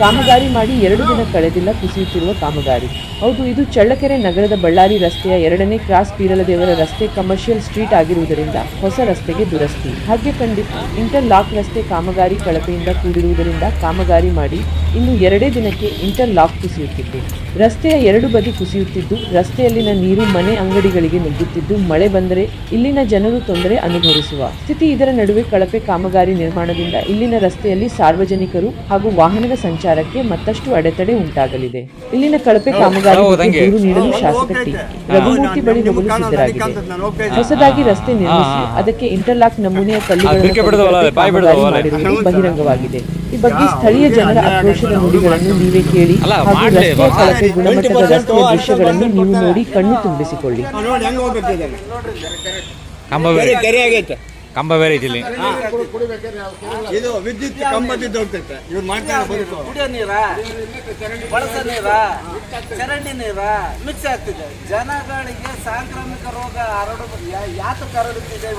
ಕಾಮಗಾರಿ ಮಾಡಿ ಎರಡು ದಿನ ಕಳೆದಿಲ್ಲ ಕುಸಿಯುತ್ತಿರುವ ಕಾಮಗಾರಿ. ಹೌದು, ಇದು ಚಳ್ಳಕೆರೆ ನಗರದ ಬಳ್ಳಾರಿ ರಸ್ತೆಯ ಎರಡನೇ ಕ್ರಾಸ್ ಪೀರಲದೇವರ ರಸ್ತೆ ಕಮರ್ಷಿಯಲ್ ಸ್ಟ್ರೀಟ್ ಆಗಿರುವುದರಿಂದ ಹೊಸ ರಸ್ತೆಗೆ ದುರಸ್ತಿ. ಹಾಗೆ ಖಂಡಿತ ಇಂಟರ್ ಲಾಕ್ ರಸ್ತೆ ಕಾಮಗಾರಿ ಕಳಪೆಯಿಂದ ಕೂಡಿರುವುದರಿಂದ ಕಾಮಗಾರಿ ಮಾಡಿ ಇನ್ನು ಎರಡೇ ದಿನಕ್ಕೆ ಇಂಟರ್ ಲಾಕ್ ಕುಸಿಯುತ್ತಿತ್ತು. ರಸ್ತೆಯ ಎರಡು ಬದಿ ಕುಸಿಯುತ್ತಿದ್ದು ರಸ್ತೆಯಲ್ಲಿನ ನೀರು ಮನೆ ಅಂಗಡಿಗಳಿಗೆ ನುಗ್ಗುತ್ತಿದ್ದು ಮಳೆ ಬಂದರೆ ಇಲ್ಲಿನ ಜನರು ತೊಂದರೆ ಅನುಭವಿಸುವ ಸ್ಥಿತಿ ಇದರ ನಡುವೆ ಕಳಪೆ ಕಾಮಗಾರಿ ನಿರ್ಮಾಣದಿಂದ ಇಲ್ಲಿನ ರಸ್ತೆಯಲ್ಲಿ ಸಾರ್ವಜನಿಕರು ಹಾಗೂ ವಾಹನದ ಸಂಚಾರಕ್ಕೆ ಮತ್ತಷ್ಟು ಅಡೆತಡೆ ಉಂಟಾಗಲಿದೆ. ಇಲ್ಲಿನ ಕಳಪೆ ಕಾಮಗಾರಿ ದೂರು ನೀಡಲು ಶಾಸಕ ಟಿ. ರಘುಮೂರ್ತಿ ಬಳಿ ಹೋಗಲು ಸಿದ್ಧರಾಗಿದೆ ಹೊಸದಾಗಿ ರಸ್ತೆ ನಿರ್ಮಿಸಿ ಅದಕ್ಕೆ ಇಂಟರ್ಲಾಕ್ ನಮೂನೆಯ ಕಲ್ಲುಗಳನ್ನು ಬಹಿರಂಗವಾಗಿದೆ. ಈ ಬಗ್ಗೆ ಸ್ಥಳೀಯ ಜನರ ಆಕ್ರೋಶದ ನುಡಿಗಳನ್ನು ನೀವೇ ಕೇಳಿ ಹಾಗೂ ರಸ್ತೆಯ ಕಳಪೆ ಗುಣಮಟ್ಟದ ರಸ್ತೆಯ ದೃಶ್ಯಗಳನ್ನು ನೀವು ನೋಡಿ ಕಣ್ಣು ತುಂಬಿಸಿಕೊಳ್ಳಿ ನೋಡಿ ಹೆಂಗ್ ಹೋಗ್ಬೇಕು ಕಂಬ ಕಂಬ ಬೇರೆ ಇದೆ ಇಲ್ಲಿ ಇದು ವಿದ್ಯುತ್ ಕಂಬದಿಂದ ಹೋಗ್ತೈತೆ ಇವ್ರು ಮಾಡ್ತಾರೆ ಬದುಕು. ಕುಡಿಯೋ ನೀರ ಬಳಸ ನೀರ ಚರಂಡಿ ನೀರ ಮಿಕ್ಸ್ ಆಗ್ತಿದೆ. ಜನಗಳಿಗೆ ಸಾಂಕ್ರಾಮಿಕ ರೋಗ ಹರಡುವುದು ಯಾ- ಯಾತಕ್ಕೆ ಹರಡುತ್ತಿದೆ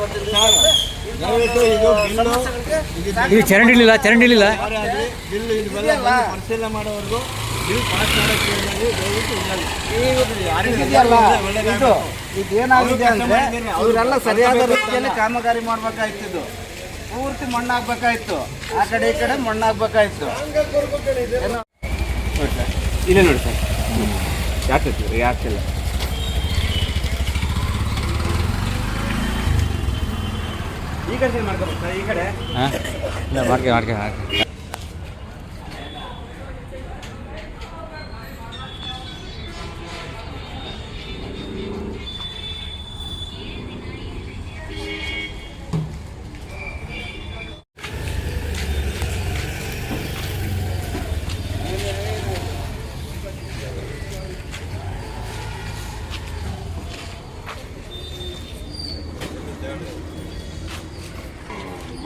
ಸಮಸ್ಯೆಗಳಿಗೆ ಚರಂಡಿ ಇಲ್ಲ ಚರಂಡಿ ಇಲ್ಲ ಪರಿಶೀಲನೆ ಮಾಡೋವರೆಗೂ ಇದು ಇದೇನಾಗಿದೆ ಅಂದ್ರೆ ಇವರೆಲ್ಲ ಸರಿಯಾದ ರೀತಿಯಲ್ಲಿ ಕಾಮಗಾರಿ ಮಾಡ್ಬೇಕಾಯ್ತಿದ್ದು. ಪೂರ್ತಿ ಮಣ್ಣಾಗ್ಬೇಕಾಯ್ತು. ಆ ಕಡೆ ಈ ಕಡೆ ಮಣ್ಣಾಗ್ಬೇಕಾಯ್ತು. ಇಲ್ಲ ನೋಡಿ ಸರ್. ಯಾಕೆ ಯಾಕಿಲ್ಲ ಈ ಕಡೆ ಮಾಡ್ಕೋಬೇಕು ಸರ್? ಈ ಕಡೆ? ಮಾಡ್ಕೆ ಮಾಡ್ಕೆ ಮಾಡ್ಕೆ.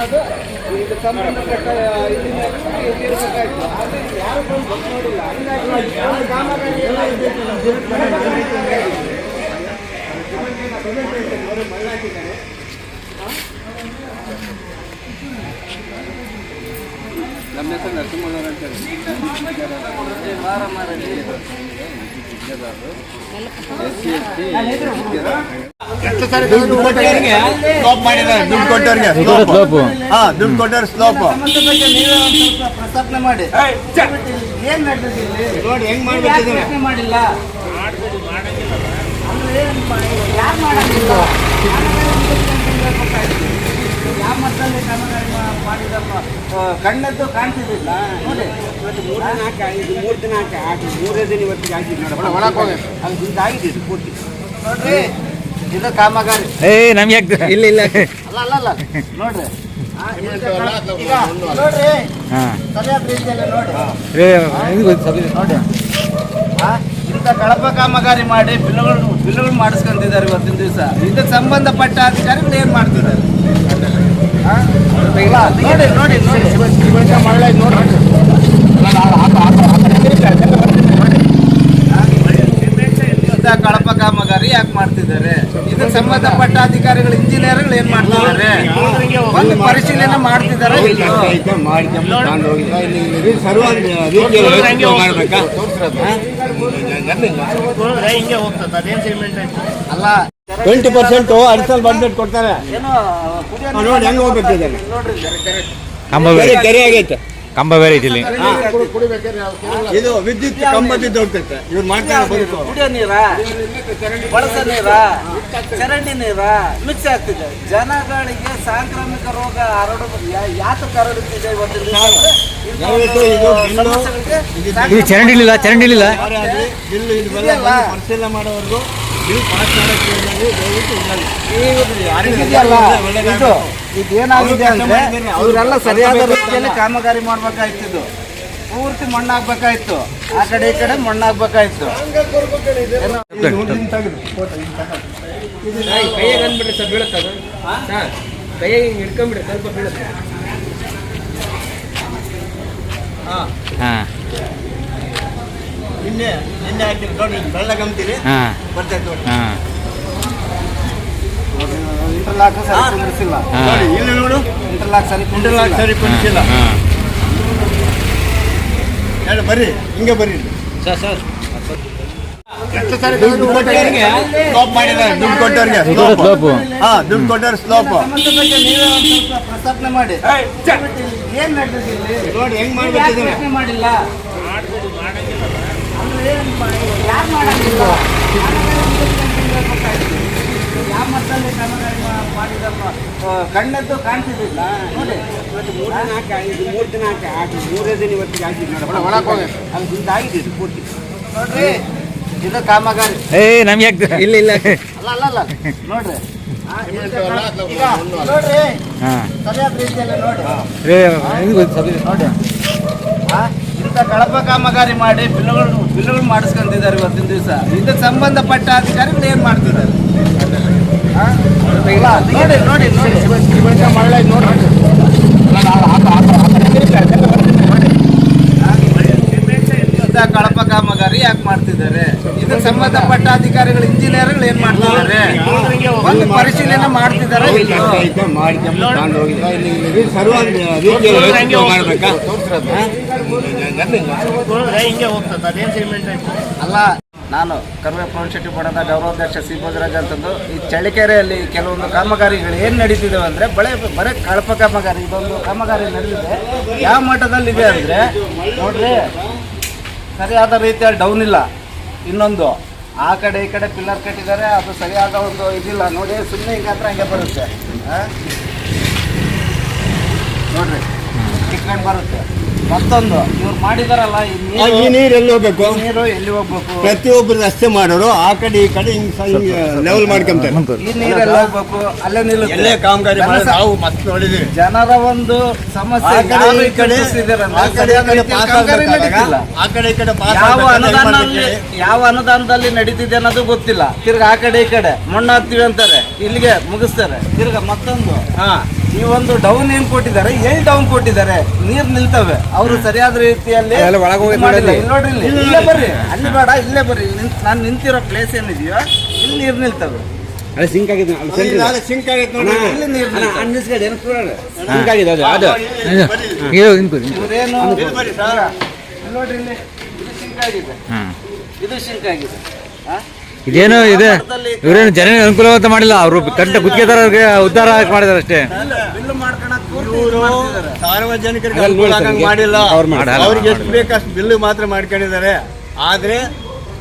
ಅನ್ನೋದು ಇದು ಸಂಬಂಧಪಟ್ಟ ಇಂಜಿನಿಯರ್ಗಳು ಇಲ್ಲಿರ್ಬೇಕಾಯ್ತು ಆದರೆ ಯಾರು ಬಂದು ಗೊತ್ತು ನೋಡಿಲ್ಲ ಹಂಗಾಗಿ ಒಂದು ಕಾಮಗಾರಿ ಎಲ್ಲ ಇದ್ದಿದ್ದು ನಮ್ಮ ಹೆಸರು ನರಸಿಂಹಣ್ಣವ್ರು ಅಂತ ಹೇಳಿ. ವಾರ ಮಾರಲ್ಲಿ ಎಸ್ ಸಿ ಮಾಡಿದ್ದಾರೆ ದುಡ್ಡು ಕೊಟ್ಟವ್ರಿಗೆ ಸ್ಲೋಪ್ ಪ್ರಸ್ತಾಪನೆ ಮಾಡಿ. ಏನ್ ನೋಡಿ ಹೆಂಗ್ ಮಾಡ್ಬೇಕು ಮಾಡಿಲ್ಲ? ಯಾರ್ ಮಾಡಂಗಿಲ್ಲ? ಯಾವ ಮಟ್ಟದಲ್ಲಿ ಕಾಮಗಾರಿ ಮಾಡಿದಪ್ಪ? ಕಣ್ಣದ್ದು ಕಾಣ್ತಿದ್ದಿಲ್ಲ. ನೋಡಿ. ಇವತ್ತು ಮೂರು ದಿನ ಹಾಕಿ ಆಗಿದ್ದು ಮೂರು ದಿನ ಹಾಕಿ ಹಾಕಿ ಮೂರೇ ದಿನ ಇವತ್ತಿಗೆ ಹಾಕಿದ್ದು ನೋಡಿ ಒಳಗೆ ಹೋಗಿ. ಅದು ಹಿಂಗಾಗಿದೆ ಆಗಿದ್ದು ಪೂರ್ತಿ. ನೋಡ್ರಿ ಇದು ಕಾಮಗಾರಿ. ಏ ನಮ್ಗೆ ಯಾಕೆ ಇಲ್ಲ ಇಲ್ಲ ಅಲ್ಲ ಅಲ್ಲ ನೋಡ್ರಿ. ನೋಡ್ರಿ. ನೋಡಿ ಏ ಇದು ಗೊತ್ತು ನೋಡಿ ಆ, ಇಂಥ ಕಳಪ ಕಾಮಗಾರಿ ಮಾಡಿ ಬಿಲ್లుಗಳು ಬಿಲ್లుಗಳು ಮಾಡಿಸ್ಕೊಂತಿದ್ದಾರೆ ಇವತ್ತಿನ ದಿವಸ. ಇದಕ್ಕೆ ಸಂಬಂಧಪಟ್ಟ ಅಧಿಕಾರಿಗಳು ಏನ್ ಮಾಡ್ತಿದ್ದಾರೆ? ನೋಡಿ ನೋಡಿ ನೋಡಿ ಕಳಪ ಕಾಮಗಾರಿ ಯಾಕೆ ಮಾಡ್ತಿದ್ದಾರೆ? ಸಂಬಂಧಪಟ್ಟ ಅಧಿಕಾರಿಗಳು ಇಂಜಿನಿಯರ್ಗಳು ಏನ್ ಮಾಡ್ತಿದ್ದಾರೆ ಒಂದು ಪರಿಶೀಲನೆ ಮಾಡ್ತಿದ್ದಾರೆ ಅಲ್ಲ ಟ್ವೆಂಟಿ ಪರ್ಸೆಂಟ್ ಅಡಿಸಲ್ ಬಂದ್ಬಿಟ್ಟು ಕೊಡ್ತಾರೆ ನೋಡಿ ಹೆಂಗ್ ಹೋಗ್ಬೇಕು ಇದನ್ನ. ನೋಡ್ರಿ ಕಂಬ ಕೆರೆ ಬೇರೆ ಕೆರೆ ಆಗೈತೆ ಕಂಬ ಬೇರೆ ಇದಿಲ್ಲ. ಇದು ವಿದ್ಯುತ್ ಕಂಬದಿಂದ ಹೋಗ್ತೈತೆ. ಇವ್ರು ಮಾಡ್ತಾರೆ ಬದುಕು ಕುಡಿಯೋ ನೀರ ಬಳಸ ನೀರ ಚರಂಡಿ ನೀರ ಮಿಕ್ಸ್ ಆಗ್ತಿದೆ. ಜನಗಳಿಗೆ ಸಾಂಕ್ರಾಮಿಕ ರೋಗ ಹರಡುವುದು ಯಾ- ಯಾತಕ್ಕೆ ಹರಡುತ್ತಿದೆ ಇದು? ಬಿಲ್ಲು? ಸಮಸ್ಯೆಗಳಿಗೆ ಚರಂಡಿ ಇಲ್ಲ ಚರಂಡಿ ಇಲ್ಲ ಯಾರೇ ಆಗ್ಲಿ ಬಿಲ್ ಇದೆಲ್ಲ ಬಂದು ಪರಿಶೀಲನೆ ಮಾಡೋವರೆಗೂ ಬಿಲ್ ಪಾಸ್ ಮಾಡೋಕ್ಕೆ ದಯವಿಟ್ಟು ಇಲ್ಲ ಇದು ಇದು ಏನಾಗಿದೆ ಅವ್ರು ಅಂದ್ರೆ ಕೆಲಸ ಇವರೆಲ್ಲ ಸರಿಯಾದ ರೀತಿಯಲ್ಲಿ ಕಾಮಗಾರಿ ಮಾಡ್ಬೇಕಾಯ್ತಿದ್ದು ಪೂರ್ತಿ ಮಣ್ಣಾಗ್ಬೇಕಾಯ್ತು. ಆ ಕಡೆ ಈ ಕಡೆ ಮಣ್ಣಾಗ್ಬೇಕಾಯ್ತು. ಕೈಯಾಗ ಅಂದ್ಬಿಟ್ರೆ ಸರ್ ಬೀಳುತ್ತೆ ಅದು? ಸರ್ ಕೈಯಾಗ ಹಿಂಗೆ ಹಿಡ್ಕೊಂಡ್ಬಿಟ್ರೆ ಸ್ವಲ್ಪ ಬೀಳುತ್ತೆ. ಹಾಂ. ಹಾಂ. ನಿನ್ನೆ ನಿನ್ನೆ ಹಾಕಿರಿ ನೋಡಿ ಬೆಳ್ಳಗಂತೀರಿ ಹಾ. ಬರ್ತೈತೆ ನೋಡಿ. ಹಾಂ. ಇಂಟರ್ಲಾಕ್ ಸರಿ ನೋಡಿ ಇಲ್ಲಿ ನೋಡು. ಇಂಟರ್ಲಾಕ್ ಸರಿ ಇಂಟರ್ಲಾಕ್ ಸರಿ ಕುಣಿಸಿಲ್ಲ ಹಾಂ. ಹೇಳಿ ಬರ್ರಿ. ಹಿಂಗೆ ಬರ್ರಿ ಸರ್ ಸರ್. ಎಷ್ಟು ಸರಿ ದುಡ್ಡು ಕೊಟ್ಟವ್ರಿಗೆ? ಸ್ಲೋಪ್ ಮಾಡಿದ್ದಾರೆ ದುಡ್ಡು ಕೊಟ್ಟವ್ರಿಗೆ. ಸ್ಲೋಪ್. ಸ್ಲೋಪು. ಹಾ ದುಡ್ಡು ಕೊಟ್ಟವ್ರು ಸ್ಲೋಪ್. ಪ್ರಸ್ತಾಪನೆ ಮಾಡಿ. ಏನ್? ನೋಡಿ ಹೆಂಗ್ ಮಾಡಿಲ್ಲ? ಯಾರ್ ಮಾಡಂಗಿಲ್ಲ? ಯಾವ ಮಟ್ಟದಲ್ಲಿ ಕಾಮಗಾರಿ ಮಾಡಿದಪ್ಪ? ಕಣ್ಣದ್ದು ಕಾಣ್ತಿದ್ದಿಲ್ಲ ನೋಡಿ. ಇವತ್ತು ಮೂರು ದಿನ ಹಾಕಿ ಇದು ಮೂರು ದಿನ ಹಾಕಿ ಹಾಕಿ ಮೂರೇ ದಿನ ಇವತ್ತಿಗೆ ಹಾಕಿ ನೋಡಿ ಒಳಗೆ ಹೋಗಿ. ಅದು ಹಿಂದಾಗಿದೆ ಇದು ಪೂರ್ತಿ. ನೋಡ್ರಿ. ಇದು ಕಾಮಗಾರಿ. ಏ ನಮ್ಗೆ ಇಲ್ಲ ಇಲ್ಲ. ಅಲ್ಲ ಅಲ್ಲ ಅಲ್ಲ. ನೋಡ್ರಿ. ನೋಡ್ರಿ. ಸರಿಯಾದ ರೀತಿಯಲ್ಲಿ ನೋಡಿ ಆ, ಇಂಥ ಕಳಪ ಕಾಮಗಾರಿ ಮಾಡಿ ಬಿಲ್ಲುಗಳು ಬಿಲ್ಲುಗಳು ಮಾಡಿಸ್ಕೊಂತಿದ್ದಾರೆ ಇವತ್ತಿನ ದಿವಸ. ಇದಕ್ಕೆ ಸಂಬಂಧಪಟ್ಟ ಅಧಿಕಾರಿಗಳು ಏನ್ ಮಾಡ್ತಿದ್ದಾರೆ? ನೋಡಿ ನೋಡಿ ನೋಡಿ ಕಳಪ ಕಾಮಗಾರಿ ಯಾಕೆ ಮಾಡ್ತಿದ್ದಾರೆ ಇದಕ್ಕೆ ಸಂಬಂಧಪಟ್ಟ ಅಧಿಕಾರಿಗಳು ಇಂಜಿನಿಯರ್ಗಳು ಏನ್ ಮಾಡ್ತಿದ್ದಾರೆ ಒಂದು ಪರಿಶೀಲನೆ ಮಾಡ್ತಿದ್ದಾರೆ ಅಲ್ಲ ನಾನು ಕರ್ವೆ ಪ್ರೌಢಶೆಟ್ಟಿ ಪಡದ ಗೌರವಾಧ್ಯಕ್ಷ ಸಿ ಭೋಜರಾಜ್ ಅಂತಂದು, ಈ ಚಳಿಕೆರೆಯಲ್ಲಿ ಕೆಲವೊಂದು ಕಾಮಗಾರಿಗಳು ಏನು ನಡೀತಿದ್ದಾವೆ ಅಂದರೆ, ಬಳೆ, ಬರೇ ಕಳಪ ಕಾಮಗಾರಿ, ಇದೊಂದು ಕಾಮಗಾರಿ ನಡೆದಿದೆ. ಯಾವ ಮಟ್ಟದಲ್ಲಿದೆ ಅಂದರೆ, ನೋಡ್ರಿ, ಸರಿಯಾದ ರೀತಿಯಲ್ಲಿ ಡೌನ್ ಇಲ್ಲ. ಇನ್ನೊಂದು, ಆ ಕಡೆ ಈ ಕಡೆ ಪಿಲ್ಲರ್ ಕಟ್ಟಿದ್ದಾರೆ, ಅದು ಸರಿಯಾದ ಒಂದು ಇದಿಲ್ಲ. ನೋಡಿ ಸುಮ್ಮನೆ ಹಿಂಗಾದ್ರೆ ಹಂಗೆ ಬರುತ್ತೆ? ನೋಡ್ರಿ ಕಿತ್ಕೊಂಡು ಬರುತ್ತೆ. ಮತ್ತೊಂದು ಇವ್ರು ಮಾಡಿದಾರಲ್ಲ ಈ ನೀರು ನೀರು ಎಲ್ಲಿ ಹೋಗ್ಬೇಕು? ನೀರು ಎಲ್ಲಿ ಹೋಗ್ಬೇಕು? ಪ್ರತಿಯೊಬ್ಬರು ರಸ್ತೆ ಮಾಡೋರು ಆ ಕಡೆ ಈ ಕಡೆ ಹಿಂಗ್ ಲೆವೆಲ್ ಮಾಡ್ಕೊಂತಾರೆ. ಈ ನೀರೆಲ್ಲ ಹೋಗ್ಬೇಕು? ಅಲ್ಲೇ ನಿಲ್ಲುತ್ತೆ. ಎಲ್ಲೇ ಕಾಮಗಾರಿ ಮಾಡಿ ನಾವು ಮತ್ತೆ ನೋಡಿದೀವಿ. ಜನರ ಒಂದು ಸಮಸ್ಯೆ ಆ ಕಡೆ ಯಾವ ಈ ಕಡೆ ಆ ಕಡೆ ಈ ಕಡೆ ಪಾಸ್ ಕಾಮಗಾರಿ ನಡೀತಿಲ್ಲ. ಆ ಕಡೆ ಈ ಕಡೆ ಪಾಸ್ ಯಾವ ಅನುದಾನದಲ್ಲಿ ಯಾವ ಅನುದಾನದಲ್ಲಿ ನಡೀತಿದೆ ಅನ್ನೋದು ಗೊತ್ತಿಲ್ಲ. ತಿರ್ಗ ಆ ಕಡೆ ಈ ಕಡೆ. ಮಣ್ಣು ಹಾಕ್ತಿವಿ ಅಂತಾರೆ. ಇಲ್ಲಿಗೆ ಮುಗಿಸ್ತಾರೆ. ತಿರ್ಗ ಮತ್ತೊಂದು. ಹಾ. ಈ ಒಂದು ಡೌನ್ ಏನ್ ಕೊಟ್ಟಿದ್ದಾರೆ ಎಲ್ಲಿ ಡೌನ್ ಕೊಟ್ಟಿದ್ದಾರೆ ನೀರ್ ನಿಲ್ತವೆ. ಅವರು ಸರಿಯಾದ ರೀತಿಯಲ್ಲಿ ಅದೆಲ್ಲ ಒಳಗ್ ಹೋಗಿ ಮಾಡಿಲ್ಲ. ನೋಡಿ. ಇಲ್ಲಿ. ನೋಡ್ರಿ ಇಲ್ಲಿ. ಇಲ್ಲೇ ಬರ್ರಿ. ಅಲ್ಲಿ ಬೇಡ ಇಲ್ಲೇ ಬರ್ರಿ. ನಾನು ನಿಂತಿರೋ ಪ್ಲೇಸ್ ಏನಿದೆಯೋ ಇಲ್ಲಿ ನೀರ್ ನಿಲ್ತವೆ. ಅಲ್ಲಿ ಸಿಂಕ್ ಆಗಿದೆ. ಅಲ್ಲಿ ನಾಳೆ ಸಿಂಕ್ ಆಗೈತೆ ನೋಡಿ ಇಲ್ಲಿ ನೀರ್ ನಿಲ್ತವೆ. ಸಿಂಕ್ ಆಗಿದೆ ಅದು ಅದು. ಇದು ನಿಂತ್ಕೊಳ್ಳಿ ಇವ್ರೇನು ಇಲ್ಲಿ ಸರ್. ಇಲ್ಲಿ ನೋಡ್ರಿ ಇಲ್ಲಿ. ಇದು ಸಿಂಕ್ ಆಗಿದೆ. ಹಾಂ. ಇದು ಸಿಂಕ್ ಆಗಿದೆ. ಆ? ಇದೇನು ಇದೆ? ಇವರೇನು ಜನ ಅನುಕೂಲ ಅಂತ ಮಾಡಿಲ್ಲ? ಅವರು ಕಂಟ ಗುತ್ತಿಗೆದಾರರಿಗೆ ಉದ್ಧಾರ ಮಾಡಿದಾರೆ ಅಷ್ಟೇ. ಇವರು ಸಾರ್ವಜನಿಕರಿಗೆ ಅನುಕೂಲ ಆಗಂಗ್ ಮಾಡಿಲ್ಲ. ಅವ್ರು ಅವ್ರಿಗೆ ಎಷ್ಟು ಬೇಕು ಅಷ್ಟು ಬಿಲ್ ಮಾತ್ರ ಮಾಡ್ಕೊಂಡಿದ್ದಾರೆ. ಆದ್ರೆ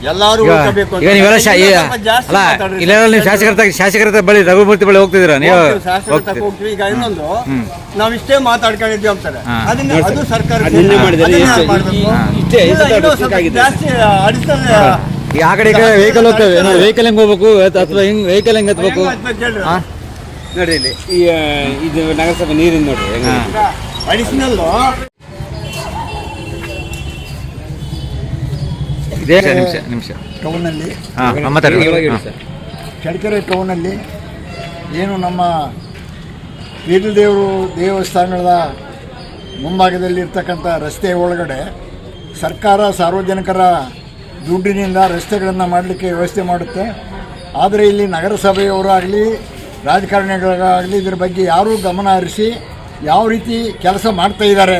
ಎಲ್ಲಾರು ಉಳ್ಕೋಬೇಕು ಅಂತ. ಈಗ ನೀವೆಲ್ಲ ಶಾ- ಈ- ಸ್ವಲ್ಪ ಜಾಸ್ತಿ ಅಲ್ಲ ಮಾತಾಡ್ರಿ. ಇಲ್ಲ ನೀವು ಶಾಸಕರ ತ- ಶಾಸಕರ ಹತ್ರ ಬಳಿ ರಘುಮೂರ್ತಿ ಬಳಿ ಹೋಗ್ತಿದ್ರ ನೀವು? ಹೋಗ್ತೀವಿ, ಶಾಸಕರ ತಕ್ಕ ಹೋಗ್ತೀರಿ. ಹೋಗ್ತೀವಿ. ಈಗ ಇನ್ನೊಂದು. ನಾವ್ ಇಷ್ಟೇ ಮಾತಾಡ್ಕೊಂಡಿದ್ವಿ ಅಂತಾರೆ. ಹಾ. ಅದನ್ನ ಅದು ಸರ್ಕಾರ ಅದನ್ನೇ ಮಾಡಿದ್ದಾರೆ. ಹಾ. ಜಾಸ್ತಿ ಅಡಿಷನಲ್ ಈ ಆ ಕಡೆ ಈ ಕಡೆ ವೆಹಿಕಲ್ ಹೋಗ್ತೇವೆ. ವೆಹಿಕಲ್ ಹೆಂಗ್ ಹೋಗ್ಬೇಕು? ಅಥವಾ ಹೆಂಗ್ ವೆಹಿಕಲ್ ಹೆಂಗ್ ಹತ್ಬೇಕು? ನೋಡ್ರಿ ಇಲ್ಲಿ ಈ ಇದು ನಗರಸಭೆ ನೀರಿನ ನೋಡ್ರಿ. ಅಡಿಷನಲ್ ಇದೇ. ನಿಮಿಷ ನಿಮಿಷ ಟೌನಲ್ಲಿ. ಚಳ್ಳಕೆರೆ ಟೌನಲ್ಲಿ ಏನು ನಮ್ಮ ದೇವರು ದೇವಸ್ಥಾನದ ಮುಂಭಾಗದಲ್ಲಿ ಇರ್ತಕ್ಕಂಥ ರಸ್ತೆ ಒಳಗಡೆ ಸರ್ಕಾರ ಸಾರ್ವಜನಿಕರ ದುಡ್ಡಿನಿಂದ ರಸ್ತೆಗಳನ್ನು ಮಾಡಲಿಕ್ಕೆ ವ್ಯವಸ್ಥೆ ಮಾಡುತ್ತೆ. ಆದರೆ ಇಲ್ಲಿ ನಗರಸಭೆಯವರಾಗಲಿ ರಾಜಕಾರಣಿಗಳಾಗಲಿ ಇದ್ರ ಬಗ್ಗೆ ಯಾರೂ ಗಮನ ಹರಿಸಿ ಯಾವ ರೀತಿ ಕೆಲಸ ಮಾಡ್ತಾ ಇದ್ದಾರೆ.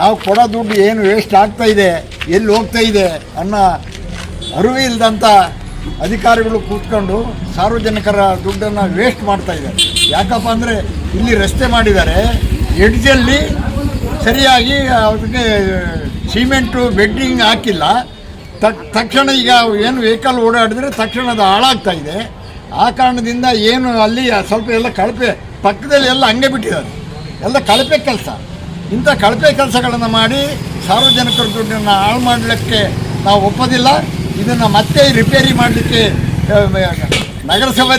ನಾವು ಕೊಡೋ ದುಡ್ಡು ಏನು ವೇಸ್ಟ್ ಆಗ್ತಾ ಇದೆ, ಎಲ್ಲಿ ಹೋಗ್ತಾ ಇದೆ ಅನ್ನೋ ಅರಿವು ಇಲ್ಲದಂಥ ಅಧಿಕಾರಿಗಳು ಕೂತ್ಕೊಂಡು ಸಾರ್ವಜನಿಕರ ದುಡ್ಡನ್ನು ವೇಸ್ಟ್ ಮಾಡ್ತಾ ಇದ್ದಾರೆ. ಯಾಕಪ್ಪ ಅಂದರೆ ಇಲ್ಲಿ ರಸ್ತೆ ಮಾಡಿದ್ದಾರೆ, ಎಡ್ಜಲ್ಲಿ ಸರಿಯಾಗಿ ಅದಕ್ಕೆ ಸಿಮೆಂಟು ಬೆಡ್ಡಿಂಗ್ ಹಾಕಿಲ್ಲ. ತಕ್, ತಕ್ಷಣ ಈಗ ಏನು ವೆಹಿಕಲ್ ಓಡಾಡಿದ್ರೆ ತಕ್ಷಣ ಅದು ಹಾಳಾಗ್ತಾ ಇದೆ. ಆ ಕಾರಣದಿಂದ ಏನು ಅಲ್ಲಿ ಸ್ವಲ್ಪ ಎಲ್ಲ ಕಳಪೆ ಪಕ್ಕದಲ್ಲಿ ಎಲ್ಲ ಹಂಗೆ ಬಿಟ್ಟಿದ್ದಾರೆ. ಎಲ್ಲ ಕಳಪೆ ಕೆಲಸ. ಇಂಥ ಕಳಪೆ ಕೆಲಸಗಳನ್ನು ಮಾಡಿ ಸಾರ್ವಜನಿಕರ ದುಡ್ಡನ್ನು ಹಾಳು ಮಾಡಲಿಕ್ಕೆ ನಾವು ಒಪ್ಪೋದಿಲ್ಲ. ಇದನ್ನು ಮತ್ತೆ ರಿಪೇರಿ ಮಾಡಲಿಕ್ಕೆ ನಗರಸಭೆ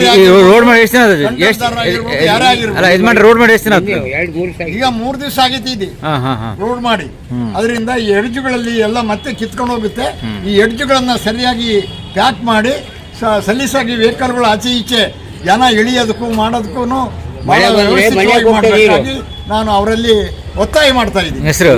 ರೋಡ್ ಮಾಡಿ ಎಷ್ಟು ದಿನ ಎಷ್ಟು ಕಂಟ್ರಾಕ್ಟರ್ ಅಲ್ಲ ಇದು ಮಾಡಿ ರೋಡ್ ಮಾಡಿ ಎಷ್ಟು ದಿನ ಈಗ ಮೂರು ದಿವಸ ಆಗೈತಿ ಇದು. ಹಾಂ ಹಾಂ ಹಾಂ. ರೋಡ್ ಮಾಡಿ. ಅದರಿಂದ ಈ ಎಡ್ಜುಗಳಲ್ಲಿ ಎಲ್ಲ ಮತ್ತೆ ಕಿತ್ಕೊಂಡು ಹೋಗುತ್ತೆ. ಈ ಎಡ್ಜುಗಳನ್ನ ಸರಿಯಾಗಿ ಪ್ಯಾಕ್ ಮಾಡಿ ಸಲೀಸಾಗಿ ವೆಹಿಕಲ್ಗಳು ಆಚೆ ಈಚೆ ಜನ ಇಳಿಯೋದಕ್ಕೂ ಮಾಡೋದಕ್ಕೂ ಬಹಳ ಮಳೆ ವ್ಯವಸ್ಥಿತವಾಗಿ ಮಾಡಬೇಕಾಗಿ ನಾನು ಅವರಲ್ಲಿ ಒತ್ತಾಯ ಮಾಡ್ತಾ ಇದ್ದೀನಿ. ಹೆಸರು?